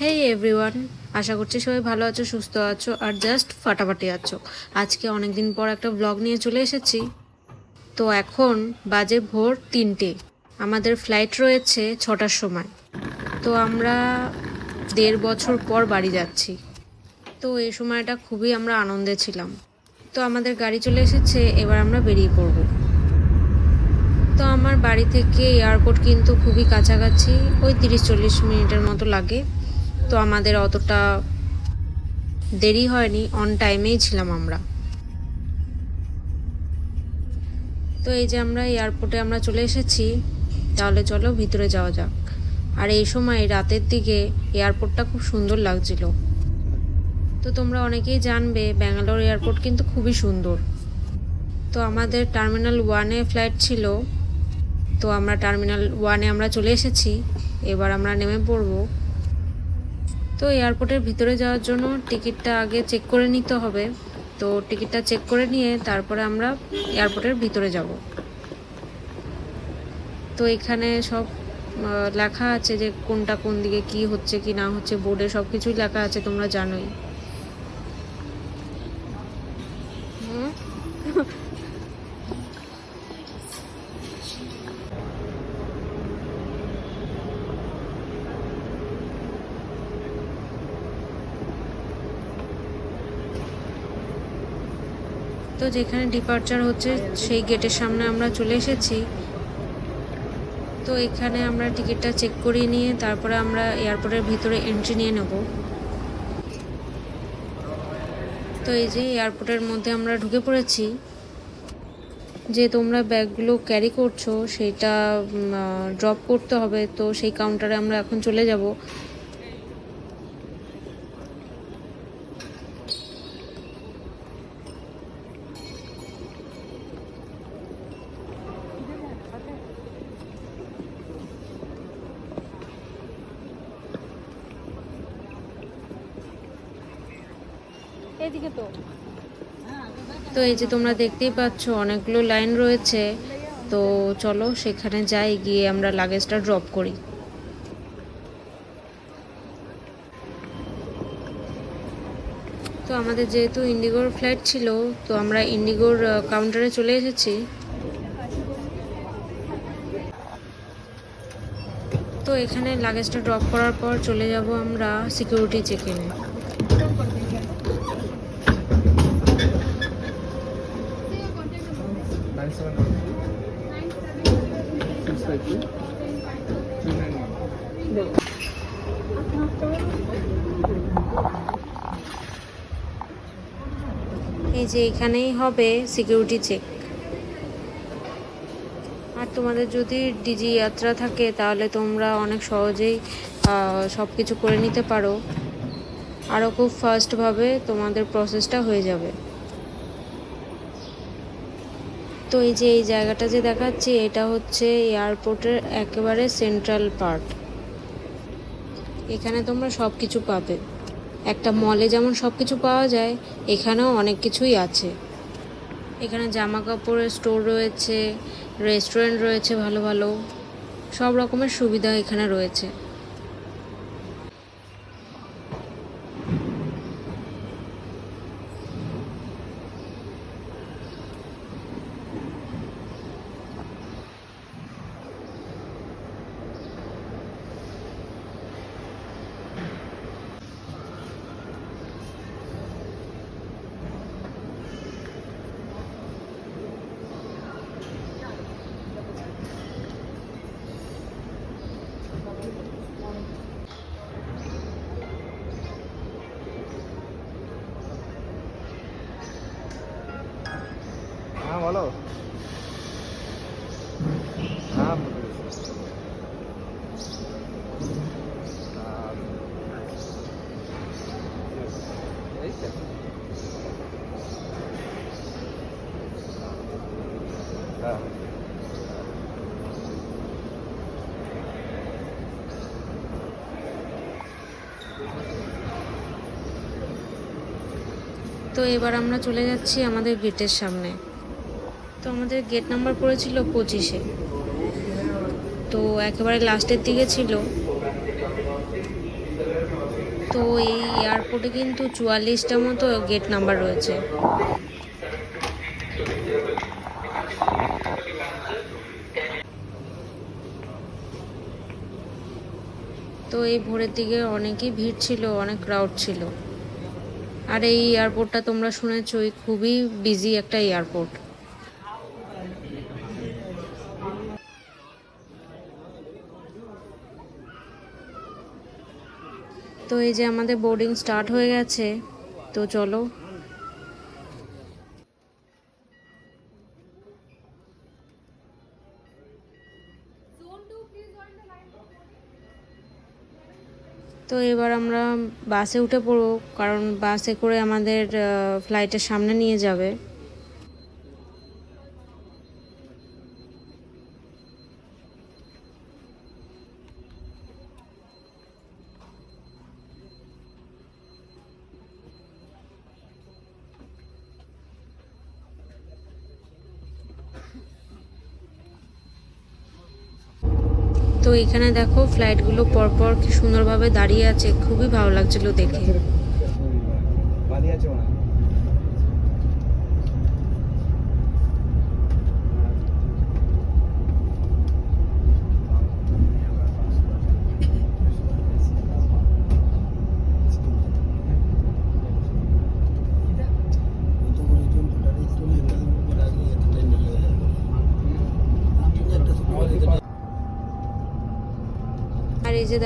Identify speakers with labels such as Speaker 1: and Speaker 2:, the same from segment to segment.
Speaker 1: হেই everyone আশা করছি সবাই ভালো আছো, সুস্থ আছো, আর জাস্ট ফাটাফাটি আছো। আজকে অনেক দিন পর একটা ব্লগ নিয়ে চলে এসেছি। তো এখন বাজে ভোর তিনটে। আমাদের ফ্লাইট রয়েছে ছটার সময়। তো আমরা দেড় বছর পর বাড়ি যাচ্ছি। তো এই সময়টা খুবই আমরা আনন্দে ছিলাম। তো আমাদের গাড়ি চলে এসেছে, এবার আমরা বেরিয়ে পড়ব। তো আমার বাড়ি থেকে এয়ারপোর্ট কিন্তু খুবই কাছাকাছি, ওই তিরিশ চল্লিশ মিনিটের মতো লাগে। তো আমাদের অতটা দেরি হয়নি অন টাইমেই ছিলাম আমরা। তো এই যে আমরা এয়ারপোর্টে আমরা চলে এসেছি, তাহলে চলো ভিতরে যাওয়া যাক। আর এই সময় রাতের দিকে এয়ারপোর্টটা খুব সুন্দর লাগছিল। তো তোমরা অনেকেই জানবে, ব্যাঙ্গালোর এয়ারপোর্ট কিন্তু খুবই সুন্দর। তো আমাদের টার্মিনাল ওয়ানে ফ্লাইট ছিল। তো আমরা টার্মিনাল ওয়ানে আমরা চলে এসেছি। এবার আমরা নেমে পড়ব। তো এয়ারপোর্টের ভিতরে যাওয়ার জন্য টিকিটটা আগে চেক করে নিতে হবে। তো টিকিটটা চেক করে নিয়ে তারপরে আমরা এয়ারপোর্টের ভিতরে যাব। তো এখানে সব লেখা আছে যে কোনটা কোন দিকে কি হচ্ছে কি না হচ্ছে, বোর্ডে সব কিছুই লেখা আছে, তোমরা জানোই হুম তো যেখানে ডিপার্চার হচ্ছে, সেই গেটের সামনে আমরা চলে এসেছি। তো এখানে আমরা টিকিটটা চেক করিয়ে নিয়ে তারপরে আমরা এয়ারপোর্টের ভিতরে এন্ট্রি নিয়ে নেব। তো এই যে এয়ারপোর্টের মধ্যে আমরা ঢুকে পড়েছি, যে তোমরা ব্যাগগুলো ক্যারি করছ, সেটা ড্রপ করতে হবে, তো সেই কাউন্টারে আমরা এখন চলে যাব।
Speaker 2: তো।
Speaker 1: তো এই যে তোমরা দেখতেই পাচ্ছ, অনেকগুলো লাইন রয়েছে। তো চলো সেখানে যাই, গিয়ে আমরা লাগেজটা ড্রপ করি। তো আমাদের যেহেতু ইন্ডিগোর ফ্লাইট ছিল, তো আমরা ইন্ডিগোর কাউন্টারে চলে এসেছি। তো এখানে লাগেজটা ড্রপ করার পর চলে যাব আমরা সিকিউরিটি চেকিংয়ে এই যে এখানেই হবে সিকিউরিটি চেক আর তোমাদের যদি ডিজি যাত্রা থাকে, তাহলে তোমরা অনেক সহজেই সব কিছু করে নিতে পারো। আরও খুব ফাস্টভাবে তোমাদের প্রসেসটা হয়ে যাবে। তো এই যে এই জায়গাটা যে দেখাচ্ছি, এটা হচ্ছে এয়ারপোর্টের একেবারে সেন্ট্রাল পার্ট। এখানে তোমরা সব কিছু পাবে। একটা মলে যেমন সব কিছু পাওয়া যায়, এখানেও অনেক কিছুই আছে। এখানে জামা কাপড়ের স্টোর রয়েছে, রেস্টুরেন্ট রয়েছে ভালো ভালো, সব রকমের সুবিধা এখানে রয়েছে
Speaker 3: হ্যাঁ বলো হ্যাঁ এই তো। হ্যাঁ
Speaker 1: তো এবার আমরা চলে যাচ্ছি আমাদের গেটের সামনে। তো আমাদের গেট নাম্বার পড়েছিল পঁচিশে। তো একেবারে লাস্টের দিকে ছিল। তো এই এয়ারপোর্টে কিন্তু চুয়াল্লিশটা মতো গেট নাম্বার রয়েছে। তো এই ভোরের দিকে অনেকই ভিড় ছিল, অনেক ক্রাউড ছিল। আর এই এয়ারপোর্টটা তোমরা শুনেছই, খুবই বিজি একটা এয়ারপোর্ট তো এই যে আমাদের বোর্ডিং স্টার্ট হয়ে গেছে, তো চলো। তো এবার আমরা বাসে উঠে পড়ব কারণ বাসে করে আমাদের ফ্লাইটের সামনে নিয়ে যাবে। তো এখানে দেখো ফ্লাইটগুলো পরপর কি সুন্দরভাবে দাঁড়িয়ে আছে খুবই ভালো লাগছিল দেখে।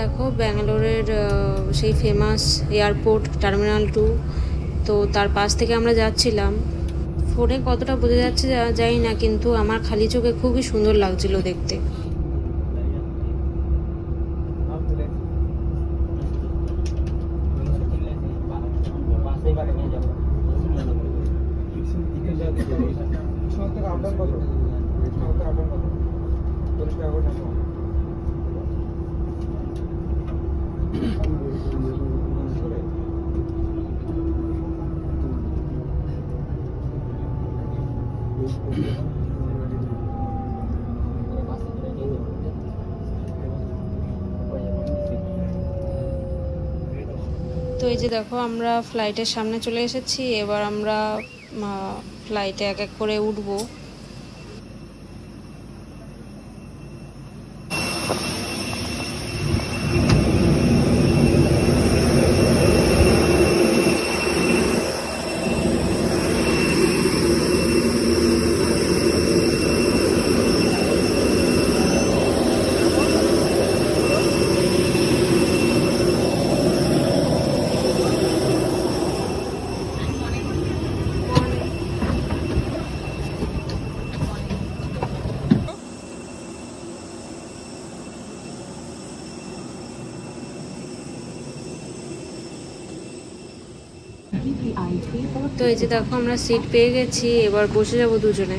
Speaker 1: দেখো, ব্যাঙ্গালোরের সেই ফেমাস এয়ারপোর্ট টার্মিনাল টু তো তার পাশ থেকে আমরা যাচ্ছিলাম। ফোনে কতটা বোঝা যাচ্ছে যাই না, কিন্তু আমার খালি চোখে খুবই সুন্দর লাগছিল দেখতে
Speaker 4: সমস্ত আপডাউন কত সমস্ত আপডাউন কত চল্লিশ টাকা করে নেব
Speaker 1: তো এই যে দেখো, আমরা ফ্লাইটের সামনে চলে এসেছি। এবার আমরা ফ্লাইটে এক এক করে উঠবো। তো এই যে দেখো আমরা সিট পেয়ে গেছি এবার বসে যাব দুজনে।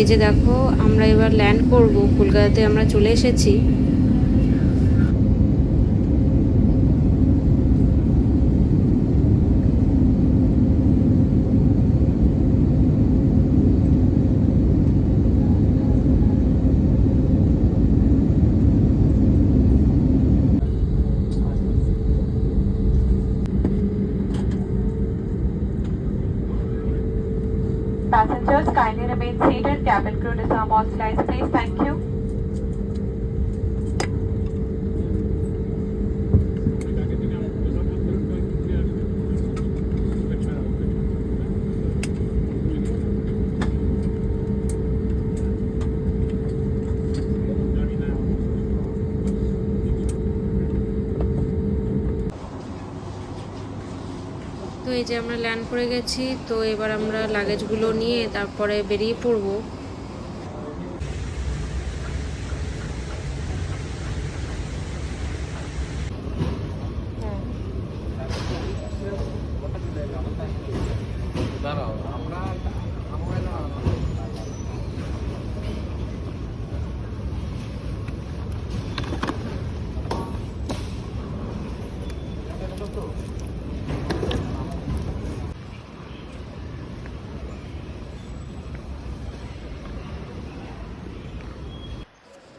Speaker 1: এই যে দেখো আমরা এবার ল্যান্ড করব। কলকাতাতে আমরা চলে এসেছি।
Speaker 5: Cabin crew to all authorized, please. Thank you.
Speaker 1: তো এই যে আমরা ল্যান্ড করে গেছি তো এবার আমরা লাগেজগুলো নিয়ে তারপরে বেরিয়ে পড়ব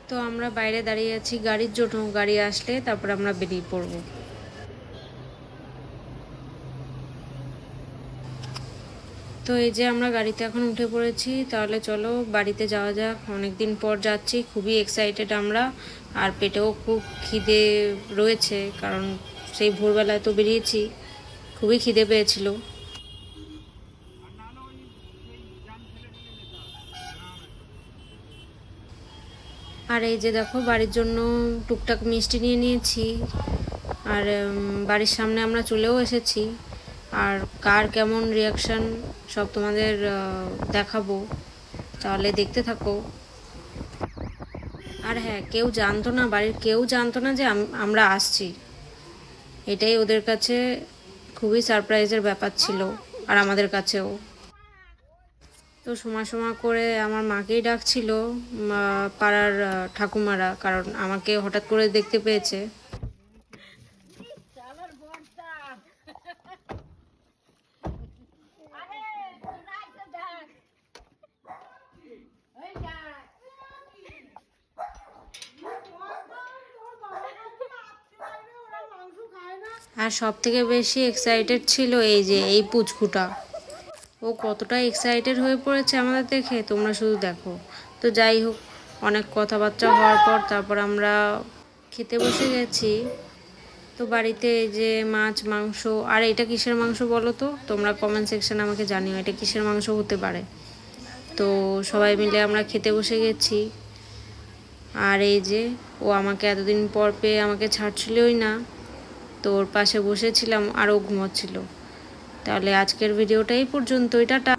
Speaker 1: তো আমরা বাইরে দাঁড়িয়ে আছি, গাড়ির জন্য গাড়ি আসলে তারপর আমরা বেরিয়ে পড়ব। তো এই যে আমরা গাড়িতে এখন উঠে পড়েছি, তাহলে চলো বাড়িতে যাওয়া যাক। অনেক দিন পর যাচ্ছি, খুবই এক্সাইটেড আমরা। আর পেটেও খুব খিদে রয়েছে, কারণ সেই ভোরবেলায় তো বেরিয়েছি, খুবই খিদে পেয়েছিল। আর এই যে দেখো, বাড়ির জন্য টুকটাক মিষ্টি নিয়ে নিয়েছি। আর বাড়ির সামনে আমরা চলেও এসেছি। আর কার কেমন রিয়াকশান সব তোমাদের দেখাবো। তাহলে দেখতে থাকো। আর হ্যাঁ কেউ জানতো না, বাড়ির কেউ জানতো না যে আমরা আসছি। এটাই ওদের কাছে খুবই সারপ্রাইজের ব্যাপার ছিল, আর আমাদের কাছেও। তো সময় সময় করে আমার মাকেই ডাকছিল পাড়ার ঠাকুমারা, কারণ আমাকে হঠাৎ করে দেখতে পেয়েছে। আর সব থেকে বেশি এক্সাইটেড ছিল এই যে, এই পুচকুটা। ও কতটা এক্সাইটেড হয়ে পড়েছে আমাদের দেখে, তোমরা শুধু দেখো। তো যাই হোক, অনেক কথাবার্তা হওয়ার পর তারপর আমরা খেতে বসে গেছি। তো বাড়িতে যে মাছ, মাংস, আর এটা কিসের মাংস বলো তো? তোমরা কমেন্ট সেকশনে আমাকে জানিও, এটা কিসের মাংস হতে পারে। তো সবাই মিলে আমরা খেতে বসে গেছি। আর এই যে, ও আমাকে এতদিন পর পেয়ে আমাকে ছাড়ছিলই না। তো ওর পাশে বসেছিলাম আর ও ঘুমোচ্ছিল। তাহলে আজকের ভিডিওটা এই পর্যন্তই টাটা।